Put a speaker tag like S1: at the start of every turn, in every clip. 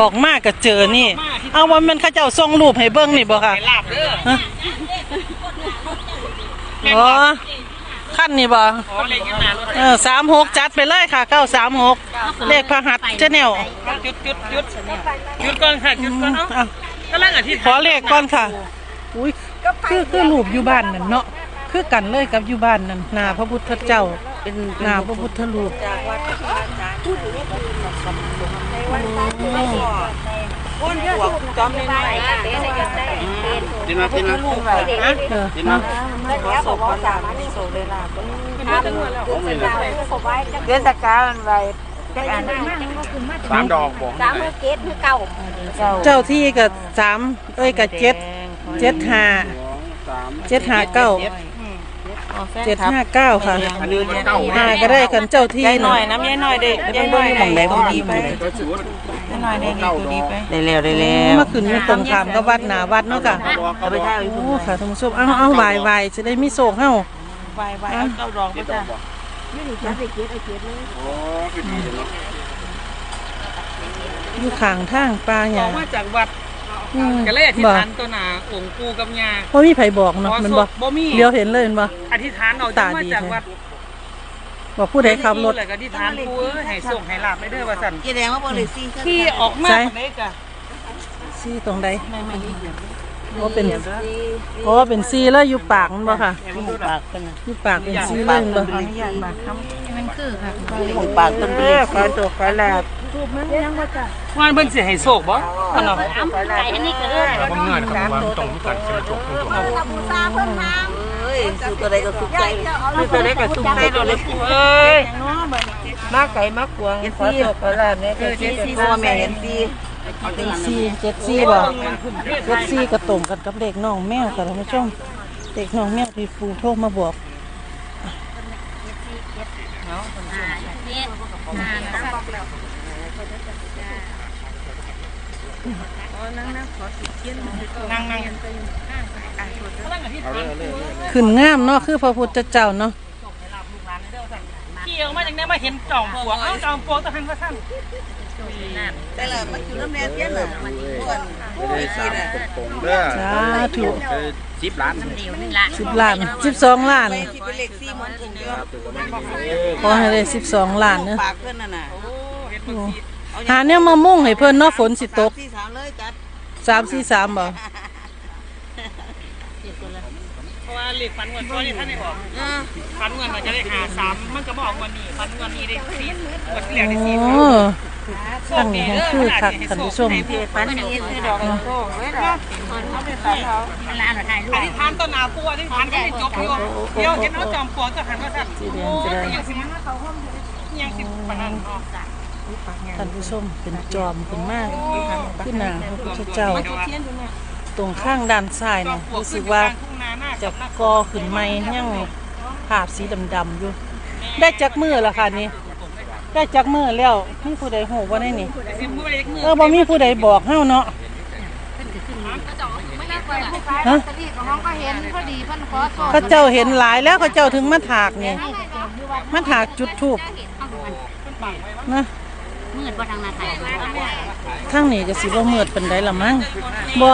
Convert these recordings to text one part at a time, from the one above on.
S1: ออกมาก็เจอนี่ เอาว่ามันเขาเจ้าส่งรูปให้เบิ่งนี่บ่ค่ะ
S2: ไปลาบเด้อ
S1: ฮะอ๋อขั้นนี่บ่
S2: อ๋อเลขยังมารถ
S1: เออสามหกจัดไปเลยค่ะเก้าสามหกเลขพหัสเจแนว
S2: จุดจุดจุดจุดก่อนค่ะจุดก่อนเนาะ
S1: อะ
S2: กำลังอธิษ
S1: ขอ
S2: ฐาน
S1: เลขก่อนค่ะอุ้ยคือคือรูปอยู่บ้านนั่นเนาะคือกันเลยกับอยู่บ้านนั่นหน้าพระพุทธเจ้าเป็นหน้าพระพุทธรูป
S3: จอม ไม่ได้
S4: กินมากินมา
S1: เออ
S4: กินมา
S3: แล้วบอกว่าสามนี่โซเลยล่ะเดือนตะการไว้จักอัน
S4: สามดอกบอก
S3: สามเมื่อเกตคือเก่า
S1: เจ้าที่กับสามเอ้ยกับเจ็ดเจ็ดห้าเจ็ดห้าเก้า เจ็ดห้าเก้าค่ะ
S4: อันนี้เก้า
S1: ห้าก็ได้กันเจ้าที่
S2: ยายหน่อยน้ำยายหน่อยเด็กยายหน่อยไหนบ่ดีไป
S4: ตัวสูตร
S2: ยายหน่อยได้ดีตัวดีไป
S3: ได้แล้วได้แล้
S1: เมื่อคืนมันตรงขามกับวัดหนาวัดเนาะค่ะ
S3: เอาไปท่าอยู่
S1: โอ้ค่ะท่านผู้ชมเอาเอาวายวายจะได้มีโศกเฮ้า
S2: ไปไปเอาเก้าดอกไปจ้ะ
S4: โอ้คือดีเนาะ
S1: อยู่ข้างทางปลาห
S2: อ
S1: ญ้า
S2: อกมาจากวัด
S1: อืม
S2: ก็เลยอธิษ
S1: บ่
S2: ฐานตัวหนาองค์ปู่กับย่า
S1: บ่มีไผบอกเนาะมันบ่
S2: บ่มี
S1: เลี้ยวเห็นเลยแมันบ่
S2: อธิษฐานเอาจังมาจากวัด
S1: บอกผู้ใดขับรถ
S2: เลยก็อธิษฐานปู่เอ้ยให้ส่งให้ลาบได้เด้อว่าซั่น
S3: แสดงว่าบ่ได้ซี่
S2: ที่ออกมา
S1: ใช่
S2: เด้กะ
S1: ซี่ตรงใดโอ้ เป็นโอ้เป็นซี่แล้วอยู่ปากมันบ่ค่ะ
S3: ปากกัน
S1: อยู่ปากเป็นซี่เลยมันบ่
S3: ปากต้นเล็กขอตัวขอลาบ
S2: วันเพิ่นสิให้โชคบ่อันนั้น
S4: ผมเงินครับว่าตรงกันใช่ไหมจบตรง
S3: เอ้ยสู้ตัวใดก็สู้ใจสู้ตัวใดก็สู้ใจโดนเลยปู่
S2: เอ้ย
S3: มาไก่มากวงขอตัวขอลาบเนี่ยก็สิพ่อแม่เห็นซี่
S1: เป็นซี่เจ็ดซี่บ่เจ็ดซี่ก็ตรงกันกับเลขน้องแมวค่ะท่านผู้ชมเลขน้องแมวที่ปูโทรมาบอกขึ้นงามเนาะคือพระพุทธเจ้าเนาะ
S2: ขี่ออกมาจากไหนมาเห็นจอมปลวกเอ้าจอมปลวกตะหันว่าซั่น
S3: แต่ละมันอยู่น้ำแน่เสียน่ะมันอ้วน
S4: ไม่ได้สามตรงเด้อ
S1: สาธุ
S4: คือสิบล้าน
S1: สิบล้านสิบสองล้าน
S3: ที่เป็นเลขซี่มันถึงเยอะ
S1: ขอให้ได้สิบสองล้านเนาะ
S3: ปากเพิ่นน่ะน่ะ
S1: หาเนี่ยมามุ่งให้เพิ่นเนาะฝนสิตก
S3: ซี่สามเลยจัด
S1: สามสี่สามบ่
S2: เพ ราะว่าเลขฝันงวดก่อนนี่ท่านได้บอกฝันงวดมันจะได้หาสามมันก็บอกวันนี้ฝันงวดนี้ได้สี่งวดที่แล้วได้สี่
S1: โอ้ตั้งนี่ยังคือคักท่านผู้ชม
S3: ปันนี้คือดอกโซ่เว้ยล่ะเขาไปตัดเขา
S2: อธิษฐานต้นหนาปูอธิษฐานก็ได้จบอยู่เดี๋ยวเห็นว่าจอมปลวกตะหันว่าซั่น
S1: สีแด
S2: โอ้
S1: งจะได้
S2: ยยังสิมาเขาห้องยังสิปานนั้นอ๋อ
S1: ท่านผู้ชมเป็นจอมเป็นมากขึ้นหนาพระพุทธเจ้า ตรงข้างด้านซ้ายนะรู้สึกว่า จะกอขึ้นไม้ยังภาพสีดำๆอยู่ ได้จักมือละค่ะนี่ได้จักมือแล้วมีผู้ใดหูว่าได้นี่
S2: สิบมือเล็กมือ
S1: เออบ่มีผู้ใดบอกเฮาเนาะฮะ
S5: น้องก็เห็นพอดีเพิ่นขอโทษ
S1: เขาเจ้าเห็นหลายแล้วเขาเจ้าถึงมาถากนี่มาถากจุดทูบนะ
S5: มืดว่าทางนาไทย
S1: ทางนี้ก็สิบ่มืดปานใดละมั้งบ่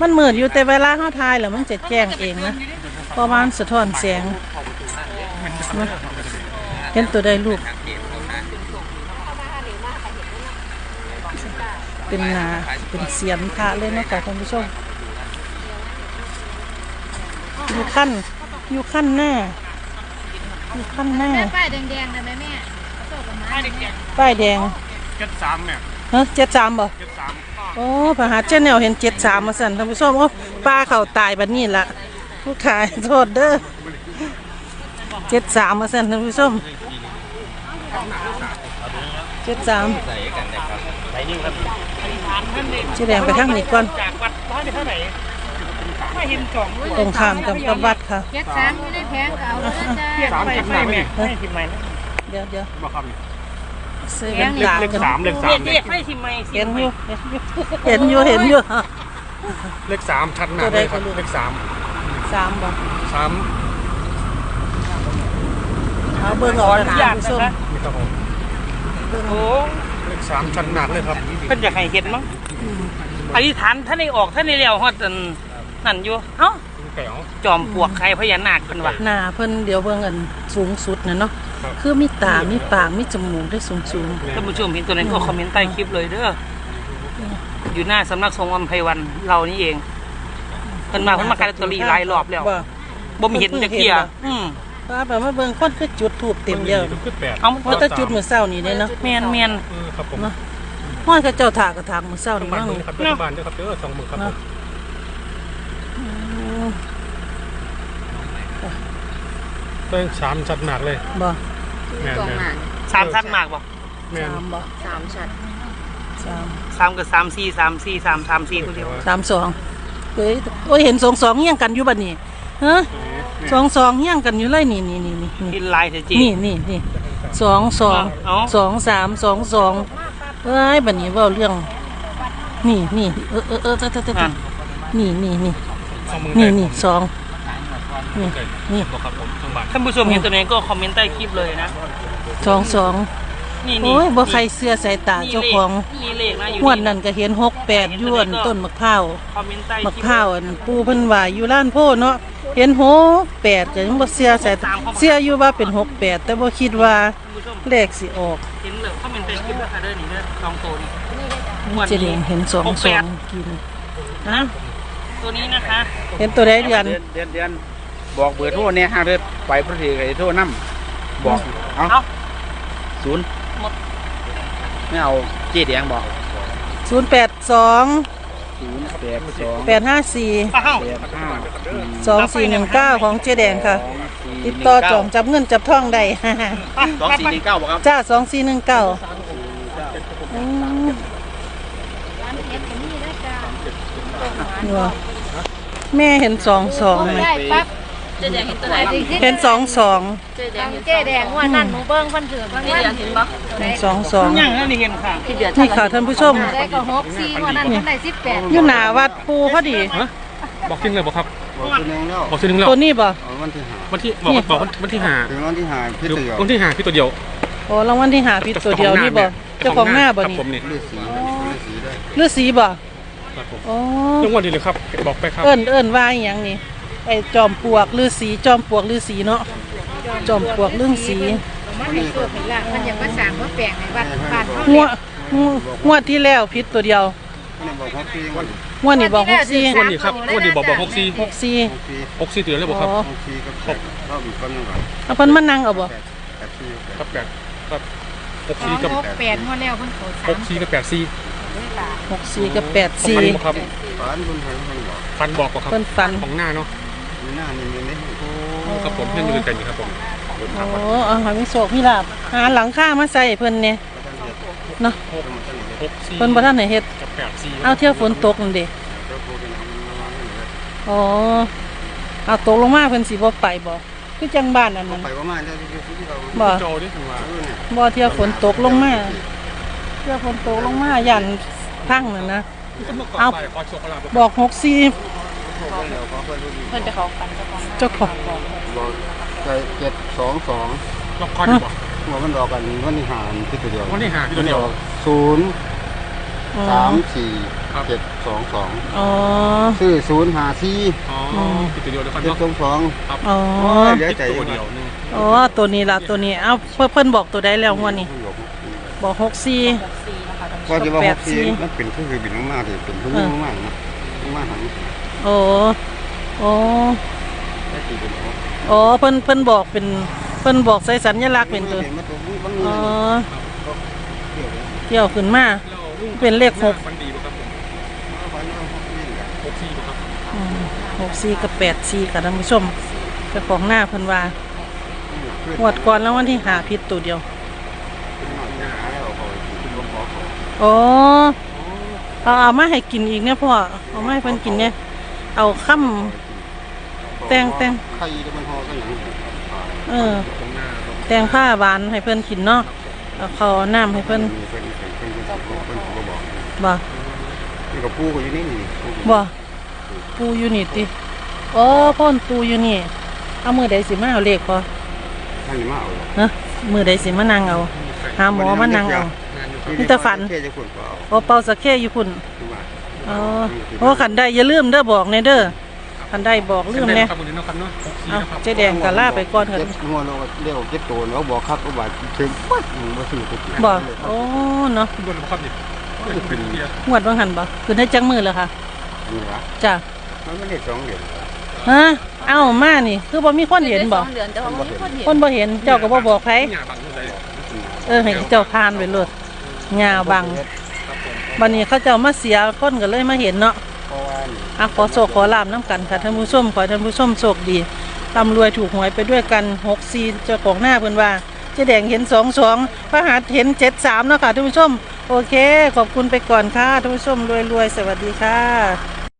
S1: มันมืดอยู่แต่เวลาเฮาถ่ายแล้วมันจะแจ้งเองนะเพราะว่ามันสะท้อนแสงนะเห็นตัวใดลูก เป็นนาเป็นเสียนพระเลยเนาะค่ะท่านผู้ชมอยู่ขั้นอยู่ขั้นหน้าอยู่ขั้นหน้า
S5: แม่ป้ายแดงๆได้ไหมแม่โชคกันมา
S1: ป้ายแดง
S4: เจ็ดสามเนี่ย
S1: เฮ้เจ็ดสามบ่
S4: เจ็ดสาม
S1: โอ้พระหาเจ้าแนวเห็นเจ็ดสามมาสั่นท่านผู้ชมโอ้ป้าเขาตายบัดนี้ละผู้ขายโทษเด้อเจ็ดสามมาสั่นท่านผู้ชมเจ็ดสามเจ๊แดงไปทางนี้ก่อน
S2: จากวัดร้อยได้เท่าไหร่ไม่เห็นจอม
S1: ตรงข้ามกับกับวัดค่ะ
S5: เจ็ดสามอยู่ในแผงเก่าเลยจ้า
S2: สามสิบไม่แม่ไม่ทิมไม่
S1: เดี๋ยวเดี๋ยว
S4: บ่ครับ
S1: ซื้อเป็นตา
S4: เลข
S1: กัน
S4: สามเลขสา
S2: เรีย
S4: ม
S2: กเรียกไม่ทิมไม่
S1: เห็นอยู่เห็นอยู่เห็นอยู่
S4: เลขสามชัดหนาเลยครับเลขสาม
S1: สามบ่
S4: สาม
S1: เอาเบิ่งออกนะท่านผู้ชม
S4: นี่ครับผม
S2: โอ้
S4: เลขสามชั้นหนักเลยครับ
S2: เพิ่นอยากให้เห็นมั้งอธิษฐานท่านได้ออกท่านได้เลี้ยวฮอดอันนั่นอยู่เอ้า
S4: แก้ว
S2: จอมปลวกใครพญานาคเพิ่นว่า
S1: หน้าเพิ่นเดี๋ยวเบิ่งอันสูงสุดน่ะเนาะ
S4: ครับ
S1: คือมีตา มีปาก มีจมูกได้สูงสูง
S2: ท่านผู้ชมเห็นตัวนั้นก็คอมเมนต์ใต้คลิปเลยเด้อ อยู่หน้าสำนักสงฆ์อัมไพวันเรานี่เองเพิ่นมาเพิ่นมาขายลอตเตอรี่หลายรอบแล้ว
S1: บ่
S2: บ่มีเห็นจักเที่ยอืม
S1: ว่าแบบมาเบิ่งคนคือจุดถูกเต็มเดียว
S4: ขึ้นแปด
S2: เอา
S1: เพราะแต่จุดมื้อเช้านี่เด้เนาะ
S2: แม่นแม่น
S4: เออครับผม
S1: เนาะห้อยเขาเจ้าถากกระถางมื้อเช้านี่
S4: บ้าน
S1: มั้ง
S4: มึงครับเด้อบ้านเด้อครับเด้อสองมือครับผม เป็นสามชั้นหนักเลย
S1: บ่
S4: แม่นแม่น
S2: สามชั้นมากบ่
S4: แม่น
S1: สามบ่
S3: สามชั้น
S1: สาม
S2: สามกับสามสี่สามสี่สามสามสี่ตัวเดียว
S1: สามสองเฮ้ยโอ้ยเห็นสองสองเฮี้ยงกันอยู่บัดนี้ฮะสองสองเฮี้ยงกันอยู่เลยนี่นี่นี่นี่นี่
S2: กินลายเถอะจี
S1: นี่นี่นี่สองสอง
S2: เอา
S1: สองสามสองสองเอ้ยบัดนี้เว่าเรื่อง นี่นี่เออเออเออเออเออเออ
S2: อะ
S1: นี่นี่นี่
S4: สองมือ
S1: นี่นี่สอง นี่นี่
S4: บอกครับผมทั้งบ้าน
S2: ท่านผู้ชมเห็นตัวนี้ก็คอมเมนต์ใต้คลิปเลยนะ
S1: สองสอง
S2: นี่นี่
S1: โอ้ยบ่ใครเสื้อสายตาเจ้าของ
S2: มีเลขนะอยู่
S1: งวดนั้นก็เห็นหกแปดยวนต้นมะพร้าว
S2: คอมเมนต์ใต้
S1: มะ
S2: คลิป
S1: พร้าวอันปูเพิ่นว่าอยู่ร้านโพเนาะเห็นหกแปดก็ยังบ่เสื้อสายตาเสื้ออยู่ว่าเป็นหกแปดแต่บ่คิดว่า
S2: ท่านผู้ชม
S1: เลขสิออก
S2: เห็นเลยคอมเมนต์ใต้คลิปแล้วค่ะเด้อนี่เด้อสองตัวนี่
S1: เจเดงเห็นสอง
S2: หก
S1: ส
S2: แป
S1: อ
S2: ด
S1: งกิน
S2: นะตัวนี้นะคะ
S1: เห็นตัวใดเดือน
S6: เดือนเดือนเดือน บอกเบอร์โทรเนี่ยห้าเดือนไปพระเทไอ้โทรน้ำบอกเอา
S2: เอา
S6: ศูนย์
S2: หมด
S6: ไม่เอาเจ๊แดงบอก
S1: ศูนย์แปดสอง
S6: ศูนย์แปดสอง
S1: แปดห้าสี่
S2: อ้าว
S6: แปดห้า
S1: สองสี่หนึ่งเก้าของเจแดงค่ะ
S6: สองสี่
S1: ติดต่อจองจับเงินจับทองได้
S6: สองสี่หนึ่งเก้าบอกครับ
S1: จ้าสองสี่หนึ่งเก้า
S5: ร้านเพชรก็มีได้จ้า
S1: แม่เห็นสองสองไหม
S5: ได้ปั๊บ
S3: เจ๊แดงเห็นตัวไหน
S1: เห็นสองสอง
S3: เจ๊แด
S5: ทางง
S3: เห็น
S5: เจ๊แดงว่านั่นหนูเบิ้งเพิ่นถือเพิ่น
S3: เจ๊
S5: ว่า
S3: แดงเห็นปะ
S1: เห็นสองสอง
S2: ยังนั่นนี่เห็นค่ะ
S3: ที่เดือด
S1: นี่ค่ะท่านผู้ชม
S5: ได้ก็หกสี่ว่านั่นเพิ่นได้สิบแปด
S1: อยู่หนาวัดปูพอดี
S4: ฮะบอกทิ้งเลยบอกครับ
S6: บอกตัวนึงแล้ว
S4: บอกทีหนึงแล้ว
S1: ตัวนี้บ่
S6: เอาวันที่ห้า
S4: วันที่บอกบอกวันที่ห้า
S6: ถึงวันที่ห้าพิ
S4: คือ
S6: เศษ
S4: วันที่ห้าพี่ตัวเดียว
S1: โอ้รางวัลที่หาผิดตัวเดียวนี่บ่เจ้าของหน้าบ่
S4: ครับ
S1: นี่
S4: ผมนี่
S6: ฤาษีฤาษีได้
S1: ฤาษีบ่
S4: ครับผม
S1: โอ้
S4: เรื่องวันดีเลยครับบอกไปครับ
S1: เอิ้นเอิ้นว่าอหย่างนี้ ไอ้จอมปลวกฤาษีจอมปลวกฤาษีเนาะจอมปลวกฤาษี
S5: มาให้โชคให้ลาภมันอยากมาสร้างมาแปลงให้วัดบ้านเฮาง
S1: วดงวดที่แล้วผิดตัวเดียว
S6: นี่บอกเขาปีวัน
S1: งวดนี้บอกหกสี่
S4: วันนี้ครับวันนี้บอกบอกหกสี่
S1: หกสี่
S6: ปี
S4: หกสี่ตัวเดียวเลยบอกครับ
S1: อ๋อ
S6: หกปีก็แปดรอบอีกคนนึงก่อน
S1: เอาเพิ่นมานั่งเอาบ่
S6: แปดแปดปี
S4: ครับแปดครับหก
S5: สอ
S4: สี่
S5: ง
S4: กับ
S5: หกแปดงวดแล้วเพิ่นเขา
S4: ห
S5: สาม
S4: กสี่กับแปดสี่
S1: หกสี่กับแปดสี่
S4: ฟันบอกครับ
S6: ฝันบุญไทยคนบอก
S4: ฟันบอกบอกครับ
S1: เพิ่นฝัน
S4: ของหน้าเนาะ
S6: มีหน้านี่มีนี่
S4: โอ้ครับผมเพื่อนอยู่ด้วยกันอยู่ครับผม
S1: โอ้เอาหามีโศกมีลาบหาหลังคามาใส่เพิ่นเนี่ยเนาะ
S4: หกสี่
S1: เพิ่นบ่ทันได้เฮ็ด
S4: กับแปดสี่
S1: เอาเที่ยวฝนตกนั่นเด้อ๋อเอาตกลงมาเพิ่นสิบ่ไปบ่คือจังบ้านอันนั้น
S6: ไปประมาณได้ที่เรา
S1: บ่
S4: โจนี่ถึงว่า
S1: บ่เที่ยวฝนตกลงมาเที่ยวฝนตกลงมายันพังนั่นนะเอา
S4: ไปขอโชคลาภ
S1: บอกหกสี่
S3: เพื่อนจะเขากันเจ้าของ
S1: เจ้าของ
S6: บอกใจเจ็ดสองสอง
S4: ล็อกคอดีกว่า
S6: หัวมันดอกกันวันที่หาที่ตัวเดียว
S4: วันที่ห้าที่ตัวเดียว
S6: ศูนย์
S1: อ๋อ
S6: สามสี่
S4: ครับ
S6: เจ็ดสองสอง
S1: อ๋อ
S6: ซื้อศูนย์หาสี่
S4: อ๋อที่ตัวเดียวเดี๋ยวฟัน
S6: เจ็ด
S4: เนาะ
S6: สองสอง
S4: ครับ
S1: อ๋อ
S6: เหลือใจ
S4: ตัวเดียวนึง
S1: อ๋อตัวนี้ล่ะตัวนี้เอาเพิ่นเพิ่นบอกตัวใดแล้วงวดนี้ บอกหกสี่
S6: ว่าจะว่า
S1: แป
S6: ห
S1: ด
S6: ก
S1: สี่
S6: สี่มันเป็นคือบินลงมาที่เป็นผู้ยิ่งมากนะมากหัน
S1: โอ้โอ้
S6: ได้ตีเป็นเขา
S1: อ๋อเพิ่นเพิ่นบอกเป็นเพิ่นบอกใส่สัญลักษณ์เป็นตัว
S6: ห็นมาตัวนี้บาง
S1: อ๋อ
S6: นี่
S1: เกี่ยวขึ้นมาเป็นเลขหก
S4: ฟันดีป่ะครับผมหกสี่ป่ะครับ
S1: อืมหกสี่กับแปดสี่ค่ะท่านผู้ชมเจ้าของหน้าเพิ่นว่าหวดก่อนแล้ววันที่หาพิษตัวเดียวอ๋อเอาเอามาให้กินอีกเนี่ยพ่อเอามาให้เพิ่นกินเนี่ย เอาค่ำแตงแตง
S6: ไข่จะมันห่อกันอย่างนี้
S1: เออ แตงผ้าหวานให้เพิ่นกินเนาะเอาข้าวเอาน้ำให้เพิ่น
S6: มีเป็นเป็นเป็นเป็นเป็นผมก็บอก
S1: บ่
S6: นี่กับปูก็อยู่นี่นี่
S1: บ่ปูอยู่นี่ติอ๋อพ่นปูอยู่นี่ เอามือใดสิมาเอาเลขพอ
S6: ท่านนี่มาเอา
S1: ฮะมือใดสิมานั่งเอา หาหมอมานั่งเอา
S4: งาน
S1: มีแต่ฝัน
S6: เท่จะขุดเปล่า
S1: โอเป่าสักแค่อยู่พุ่น
S6: คือว่า
S1: อ๋อโอ้ขันได้อย่าลืมเด้อบอกในเด้อขันได้บอกลืมเนี่ย
S4: ครับวันนี้เนาะครับเนาะ
S1: เอาเจ๊แดงก็ล่าไปก่อนเถ
S6: เจ็
S1: อะ
S6: บงัวเราเรียกว่าเจ็บตัวเราบอกครับว่าถึงปั๊ดหนึ่งมาสี่ตัว
S1: บอกโอ้เนาะ
S4: บนครับนี่เป็น
S1: งวดว่างหันบ่คือได้จังมือแล้วค่ะ
S6: นี่วะ
S1: จ้ะ
S6: มันไม่ได้สองเดือน
S1: ฮะเอ้ามานี่ คือบ่มีคนเห็นบ่
S7: สองเดือนแต่ว่ามันมีคนเห็น
S1: คนบ่เห็นเจ้าก็บ่บอกใคร
S4: หญ้าบังเท่าไหร่
S1: เออให้เจ้าพานไปเลยงาบัง บัดนี้เขาเจ้ามาเสียคนก็เลยมาเห็นเนาะ
S6: เพราะว่านี่
S1: อะขอโชคขอลาบน้ำกันค่ะท่านผู้ชมขอให้ท่านผู้ชมโชคดีร่ำรวยถูกหวยไปด้วยกัน6 4เจ้าของหน้าเพิ่นว่าเจ๊แดงเห็น2 2พระหัตถ์เห็น7 3เนาะค่ะท่านผู้ชม โอเค ขอบคุณไปก่อนค่ะท่านผู้ชมรวยๆสวัสดีค่ะ